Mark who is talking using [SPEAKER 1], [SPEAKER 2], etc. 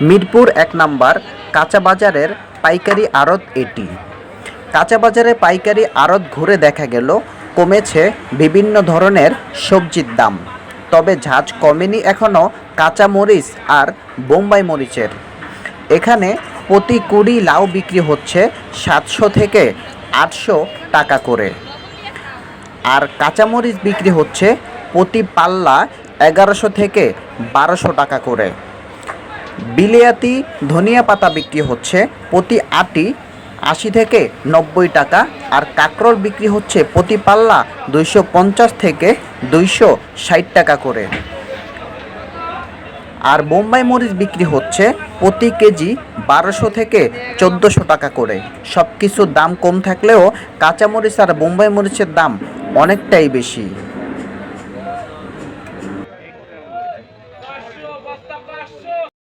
[SPEAKER 1] মিরপুর এক নাম্বার কাঁচা বাজারের পাইকারি আড়ত এটি। কাঁচা বাজারে পাইকারি আড়ত ঘুরে দেখা গেল, কমেছে বিভিন্ন ধরনের সবজির দাম। তবে ঝাঁজ কমেনি এখনও কাঁচা মরিচ আর বোম্বাই মরিচের। এখানে প্রতি কুড়ি লাউ বিক্রি হচ্ছে সাতশো থেকে আটশো টাকা করে। আর কাঁচামরিচ বিক্রি হচ্ছে প্রতি পাল্লা এগারোশো থেকে বারোশো টাকা করে। বিলিয়াতি ধনিয়া পাতা বিক্রি হচ্ছে প্রতি আটি আশি থেকে নব্বই টাকা, আর কাঁকরোল বিক্রি হচ্ছে প্রতি পাল্লা দুইশো পঞ্চাশ থেকে দুইশো ষাট টাকা করে। আর বোম্বাই মরিচ বিক্রি হচ্ছে প্রতি কেজি বারোশো থেকে চোদ্দোশো টাকা করে। সব কিছুর দাম কম থাকলেও কাঁচামরিচ আর বোম্বাই মরিচের দাম অনেকটাই বেশি।